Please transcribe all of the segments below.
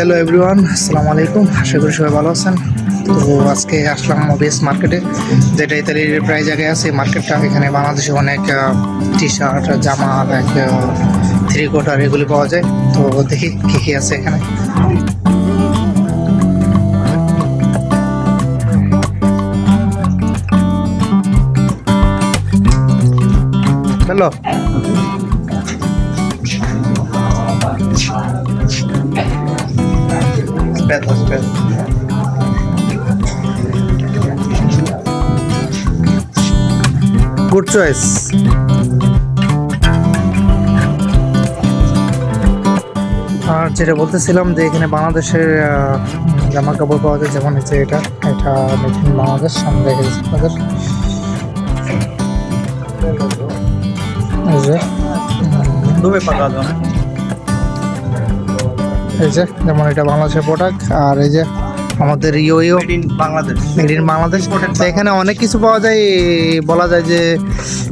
Hello everyone আসসালামু আলাইকুম আশা করি সবাই ভালো আছেন। তো আজকে আসলাম মোবিএস মার্কেটে যেটা ইতালির প্রায় জায়গায় আছে। মার্কেটটা এখানে বাংলাদেশে অনেক টি শার্ট জামা ব্যাগ থ্রি কোটার এগুলি পাওয়া যায়। তো দেখি কী কী আছে এখানে। Hello Aspetta, aspetta. Good choice আর যেটা বলতেছিলাম যে এখানে বাংলাদেশের জামা কাপড় পাওয়া যায় যেমন হচ্ছে এটা এটা বাংলাদেশ সামনে রেখে দিচ্ছি আপনাদের hai pagato? এই যে যেমন এটা বাংলাদেশের প্রোডাক্ট আর এই যে আমাদের Made in Bangladesh. Made in Bangladesh এখানে অনেক কিছু পাওয়া যায় বলা যায় যে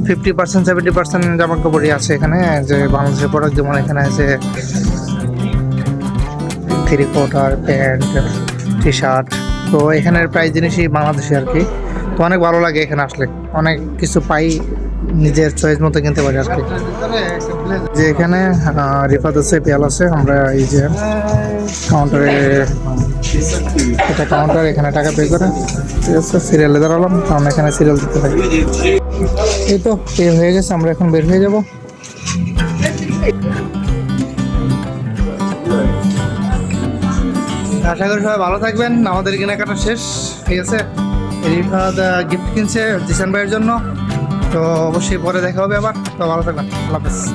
ফিফটি পার্সেন্ট সেভেন্টি পার্সেন্ট জামা কাপড়ই আছে এখানে যে বাংলাদেশের প্রোডাক্ট যেমন এখানে আছে three quarter pant T shirt তো এখানের প্রায় জিনিসই বাংলাদেশি আর কি। তো অনেক ভালো লাগে এখানে আসলে। অনেক কিছু পাই নিজের চয়েস মতো কিনতে পারি আর কি। যে এখানে রিফাত আছে, পেয়াল আছে, আমরা এই যে কাউন্টারে এটা কাউন্টার এখানে টাকা পে করে। ঠিক আছে সিরিয়ালে দাঁড়ালাম, কারণ এখানে সিরিয়াল দিতে থাকে এই তো পে হয়ে গেছে, আমরা এখন বের হয়ে যাব। আশা করি সবাই ভালো থাকবেন, আমাদের কেনাকাটা শেষ, ঠিক আছে। রিফাদ গিফট কিনছে জিসান ভাইয়ের জন্য। তো অবশ্যই পরে দেখা হবে আবার। তো ভালো থাকবেন। আল্লাহ হাফেজ।